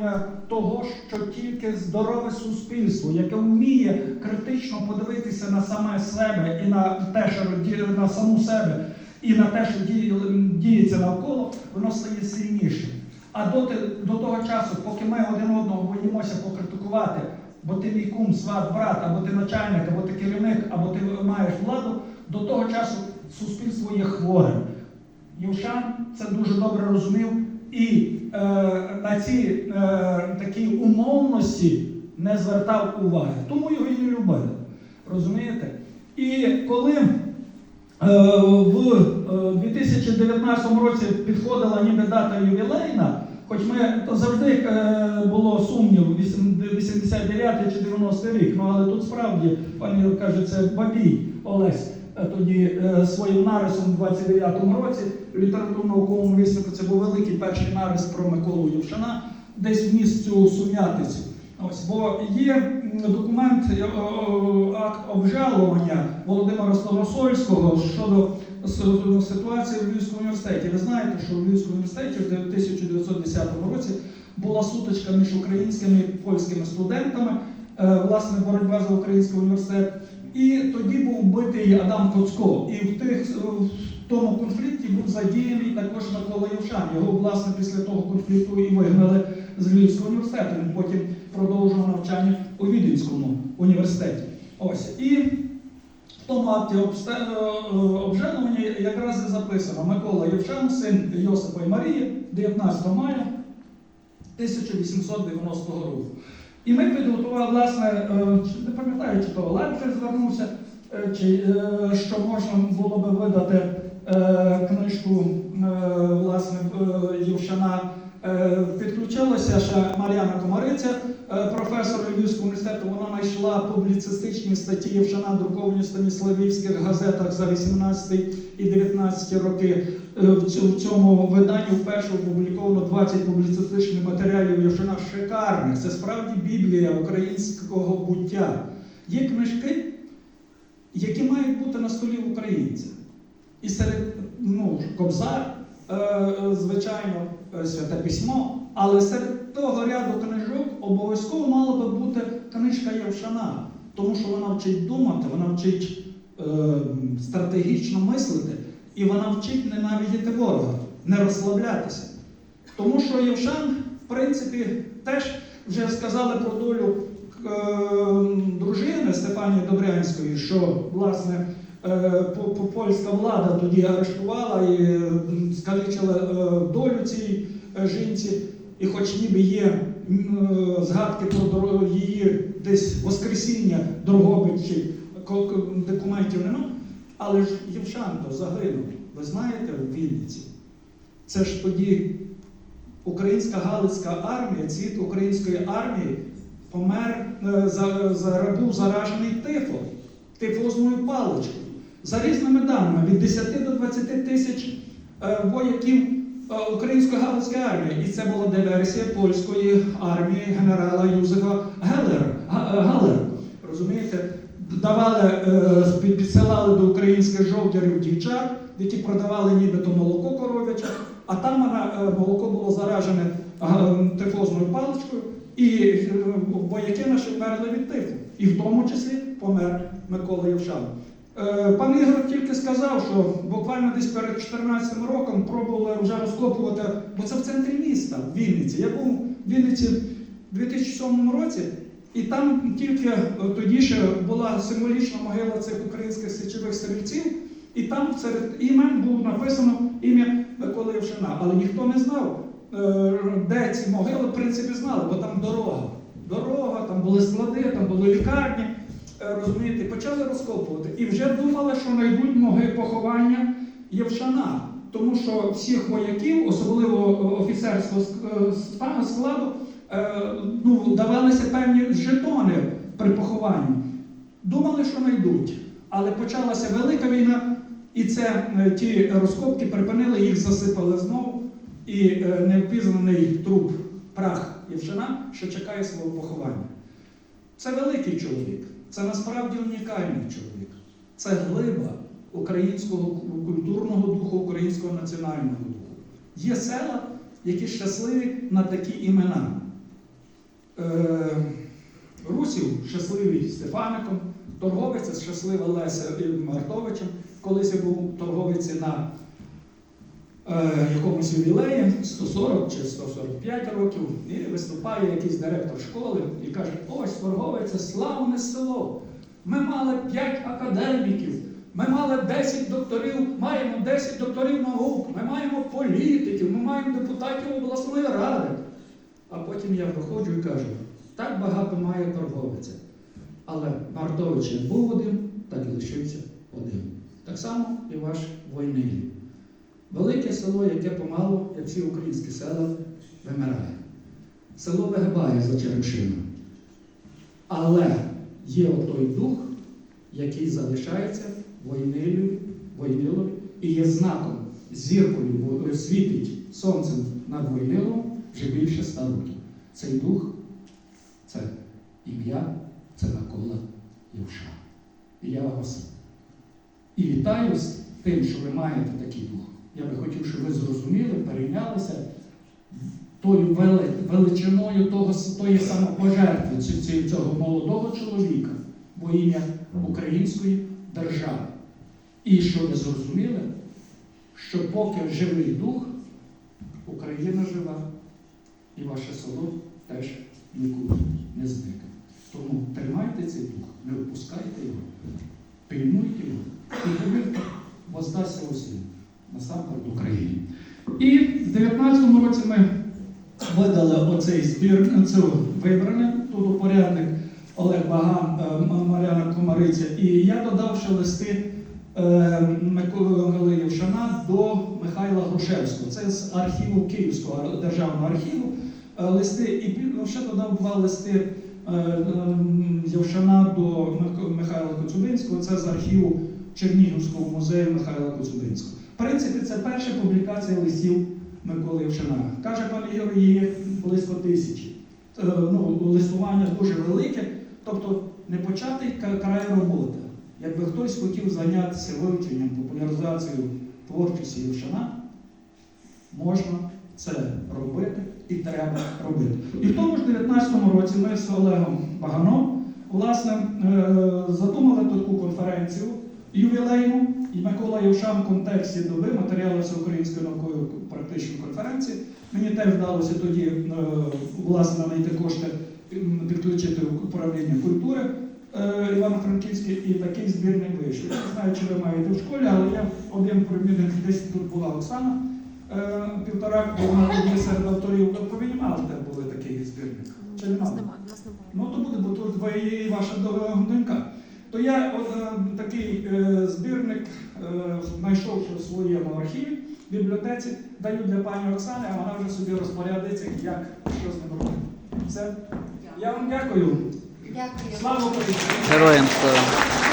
висловлювання того, що тільки здорове суспільство, яке вміє критично подивитися на саме себе і на те, що на саму себе, і на те, що діється навколо, воно стає сильнішим. А доти, до того часу, поки ми один одного боїмося покритикувати, бо ти мій кум, сват, брат, або ти начальник, або ти керівник, або ти маєш владу, до того часу суспільство є хворим. Юшан це дуже добре розумів і на ці е, такі умовності не звертав уваги. Тому його і не любили. Розумієте? І коли е, в е, 2019 році підходила ніби дата ювілейна, хоч ми то завжди е, було сумнів, 89 чи 90 рік, ну але тут справді, пані каже, це Бабій Олесь е, тоді е, своїм нарисом у 29-му році в літературно-науковому висновку це був великий перший нарис про Миколу Євшана, десь вніс цю сум'ятицю. Ось, бо є документ, е, акт обжалування Володимира Старосольського щодо ситуації в Львівському університеті. Ви знаєте, що в Львівському університеті в 1910 році була сутичка між українськими і польськими студентами, е, власне, боротьба за український університет. І тоді був вбитий Адам Коцко. І в тих в тому конфлікті був задіяний також Микола Євшан. Його, власне, після того конфлікту і вигнали з Львівського університету. Він потім продовжував навчання у Віденському університеті. Ось. І в тому акті обсте- е, обжалування якраз і записано Микола Євшан, син Йосипа і Марії, 19 мая 1890 року. І ми підготували, власне, е, не пам'ятаю, чи то Олег звернувся, е, чи е, що можна було би видати книжку власне Євшана. Е, Підключилася ще Мар'яна Комариця, е, професор Львівського університету. Вона знайшла публіцистичні статті Євшана, друковані в станіславівських газетах за 18 і 19 роки. Е, В цьому виданні вперше опубліковано 20 публіцистичних матеріалів Євшина шикарних. Це справді Біблія українського буття. Є книжки, які мають бути на столі українця. І серед ну, Кобзар, звичайно, святе письмо, але серед того ряду книжок обов'язково мала би бути книжка Євшана, тому що вона вчить думати, вона вчить е, стратегічно мислити, і вона вчить ненавидіти ворога, не розслаблятися. Тому що Євшан, в принципі, теж вже сказали про долю е, дружини Стефанії Добрянської, що власне е, польська влада тоді арештувала і скалічила е, долю цій е, жінці, і хоч ніби є е, згадки про її десь воскресіння Дрогобичі, документів нема, але ж Євшанто загинув, ви знаєте, у Вінниці. Це ж тоді українська Галицька армія, цвіт української армії помер е, за, за був заражений тифом, тифозною паличкою. За різними даними, від 10 до 20 тисяч е, вояків е, української Галицької армії. І це була диверсія польської армії генерала Юзефа Геллера, Га- е, Розумієте? Давали, підсилали до українських жовтярів дівчат, які продавали нібито молоко коров'яче, а там молоко було заражене тифозною паличкою, і вояки наші вмерли від тифу. І в тому числі помер Микола Євшан. Е, Пан Ігор тільки сказав, що буквально десь перед 14 роком пробували вже розкопувати, бо це в центрі міста, в Вінниці. Я був в Вінниці в 2007 році, і там тільки е, тоді ще була символічна могила цих українських січових стрільців, і там серед імен було написано ім'я Миколи Євшина. Але ніхто не знав, е, де ці могили, в принципі, знали, бо там дорога. Дорога, там були склади, там були лікарні. Е, Розумієте, почали розкопувати. І вже думали, що знайдуть моги поховання Євшана. Тому що всіх вояків, особливо е, офіцерського е, складу, ну, давалися певні жетони при похованні. Думали, що знайдуть. Але почалася велика війна, і це ті розкопки припинили, їх засипали знову. І невпізнаний труп прах Євшина, що чекає свого поховання. Це великий чоловік, це насправді унікальний чоловік. Це глиба українського культурного духу, українського національного духу. Є села, які щасливі на такі імена. е, Русів щасливий Стефаником, торговиця щаслива Леся Мартовичем. Колись я був торговиці на якомусь ювілеї 140 чи 145 років, і виступає якийсь директор школи і каже: ось торговиця, славне село. Ми мали 5 академіків, ми мали 10 докторів, маємо 10 докторів наук, ми маємо політиків, ми маємо депутатів обласної ради. А потім я проходжу і кажу, так багато має торговиця. Але Мартович був один, так і лишився один. Так само і ваш Войнилів. Велике село, яке помалу, як всі українські села, вимирає. Село вигибає за Черемшину. Але є отой дух, який залишається Войнилю, Войнилові і є знаком, зіркою, світить сонцем над Войнилом вже більше ста років. Цей дух це ім'я, це Микола Євша. І я вас і вітаю з тим, що ви маєте такий дух. Я би хотів, щоб ви зрозуміли, перейнялися тою величиною того, тої самопожертви цього молодого чоловіка во ім'я української держави. І що ви зрозуміли, що поки живий дух, Україна жива, і ваше село теж нікуди не зникне. Тому тримайте цей дух, не випускайте його, пильнуйте його, і повірте, воздасться усім, насамперед Україні. І в 19-му році ми видали оцей збір, цю вибране, тут упорядник Олег Баган, е, Мар'яна Комариця. І я додав ще листи е, Миколи Євшана до Михайла Грушевського. Це з архіву Київського державного архіву. Е, Листи, і пі- ще додав два листи Євшана до Михайла Коцюбинського. Це з архіву Чернігівського музею Михайла Коцюбинського. Принципі, це перша публікація листів Миколи Євшана. Каже пан Ігор, її близько тисячі. Е, Ну, листування дуже велике, тобто не початий край роботи. Якби хтось хотів зайнятися вивченням, популяризацією творчості Євшана, можна це робити і треба робити. І в тому ж 19-му році ми з Олегом Баганом власне е, задумали таку конференцію ювілейну, і Микола Євшан в контексті доби матеріали всеукраїнської наукової практичної конференції. Мені теж вдалося тоді е, власне знайти кошти, підключити управління культури е, Івано-Франківське, і такий збірник вийшов. Я не знаю, чи ви маєте в школі, але я один примірник, десь тут була Оксана. е, Півтора вона тоді серед авторів, то повинні мали те були такий збірник. Чи не мали? Ну то буде, бо тут ви і ваша до- донька. То я от, такий е, збірник е, знайшов ще в своєму архіві, в бібліотеці, даю для пані Оксани, а вона вже собі розпорядиться, як що з ним робити. Все. Я вам дякую. Дякую. Слава Україні! Героям слава.